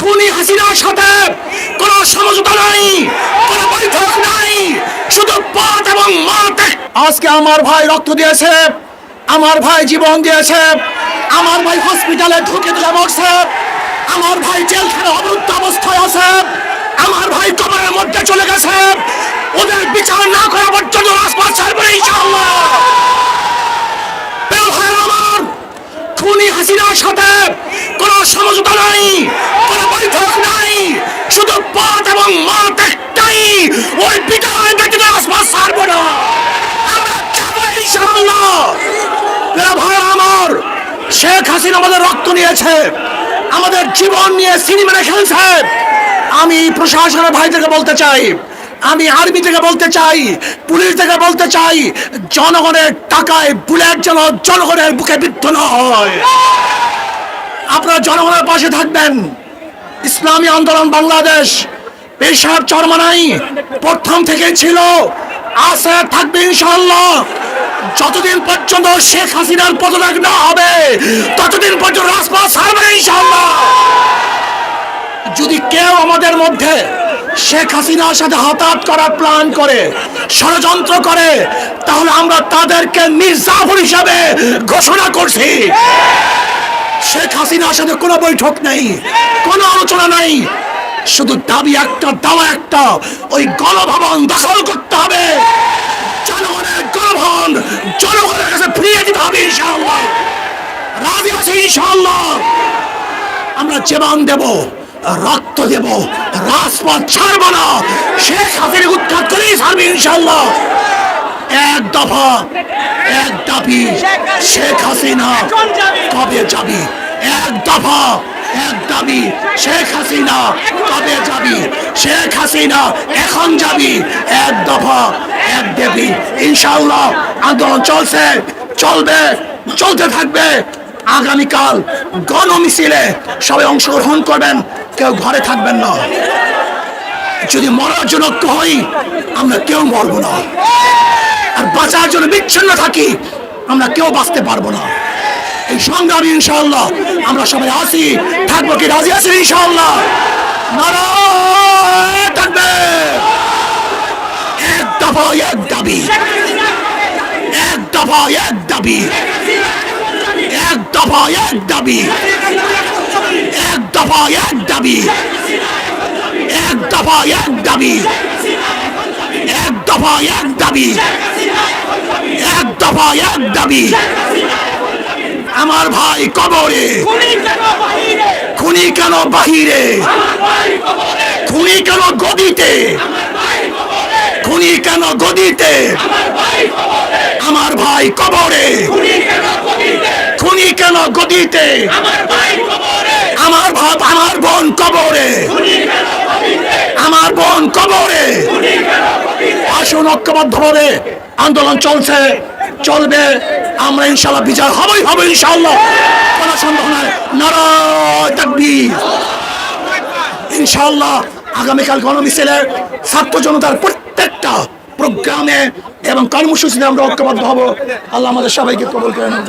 খুনি হাসিনার সাথে কোনো সমঝোতা নাই, কোনো বৈঠক নাই, শুধু পথ এবং মত আজকে আমার ভাই রক্ত দিয়েছে, আমার ভাই জীবন দিয়েছে, আমার ভাই হসপিটালে ঢুকে দিলে মরছে, আমার ভাই জেলখানে অবরুদ্ধ অবস্থায় আছে, আমার ভাই কবরের মধ্যে চলে গেছে, ওদের বিচার না করা পর্যন্ত রাজপথ ছাড়বে ইনশাআল্লাহ। খুনি হাসিনার সাথে কোনো সমঝোতা নাই ওই বিদায় ব্যতীত রাজপথ ছাড়বো না। ভাই আমার, শেখ হাসিনা আমাদের রক্ত নিয়েছে, আমাদের জীবন নিয়ে সিনেমা খেলছে। আমি প্রশাসনের ভাইদেরকে বলতে চাই, আমি আর্মি থেকে বলতে চাই, পুলিশ থেকে বলতে চাই, জনগণের টাকায় বুলেট যেন জনগণের বুকে বিদ্ধ না হয়। আপনারা জনগণের পাশে থাকবেন। ইসলামী আন্দোলন বাংলাদেশ পেশাব চরমানাই প্রথম থেকে ছিল। আছে থাকবে ইনশাআল্লাহ। যতদিন পর্যন্ত শেখ হাসিনার পদত্যাগ না হবে ততদিন পর্যন্ত রাজপথ ছাড়বে না, ইনশাআল্লাহ। যদি কেউ আমাদের মধ্যে শেখ হাসিনার সাথে হতাহত করার প্ল্যান করে ষড়যন্ত্র করে তাহলে আমরা তাদেরকে মির্জাফর হিসাবে ঘোষণা করছি। শেখ হাসিনার সাথে কোনো বৈঠক নেই কোনো আলোচনা নেই। শুধু দাবি একটা, দাওয়া একটা। ওই গণভবন দখল করতে হবে। জনগণের গণভবন, জনগণের কাছে ফিরিয়ে দিতে হবে ইনশাআল্লাহ। রাজি আছে ইনশাআল্লাহ। আমরা জীবন দেব, রক্ত দেব, রাজপথ ছাড়বো না। শেখ হাসিনা উৎখাত করেই ছাড়বে ইনশাল্লাহ এক দফা, এক দাবি, শেখ হাসিনা কবে যাবি? এক দফা। এক দাবি, শেখ হাসিনা কবে যাবি? শেখ হাসিনা এখন যাবি? এক দফা, এক দেবী। ইনশাল্লাহ আন্দোলন চলছে, চলবে, চলতে থাকবে। আগামীকাল গণ মিছিলে সবাই অংশগ্রহণ করবেন, কেউ ঘরে থাকবেন না। যদি মরার জন্য ঐক্য হই আমরা কেউ মরবো না। আর বাঁচার জন্য বিচ্ছিন্ন থাকি, আমরা কেউ বাঁচতে পারব না। সংগ্রামী ইনশাআল্লাহ। আমরা সবাই আসি থাকব কি রাজি আছি ইনশাআল্লাহ? নারায় থাকবে। এক দফা এক দাবি। এক দফা এক দাবি। এক দফা এক দাবি। এক দফা এক দাবি। এক দফা এক দাবি। এক দফা এক দাবি। এক দফা এক দাবি। আমার ভাই কবরে। খুনি কেন বাহিরে? খুনি কেন গদিতে? খুনি কেন গদিতে? আমার ভাই কবরে। খুনি কেন গদিতে? আমার ভাব আমার বোন কবরে। আমার বোন কবরে। আসুন ঐক্যবদ্ধভাবে আন্দোলন চলছে। চলবে। আমরা ইনশাল্লাহ বিচার হবেই হবে ইনশাল্লাহ কোনো সন্দেহ নাই। ইনশাল্লাহ আগামীকাল গণমিছিলের ছাত্র জনতার প্রত্যেকটা প্রোগ্রামে এবং কর্মসূচিতে আমরা ঐক্যবদ্ধ হব। আল্লাহ আমাদের সবাইকে কবল করে নেব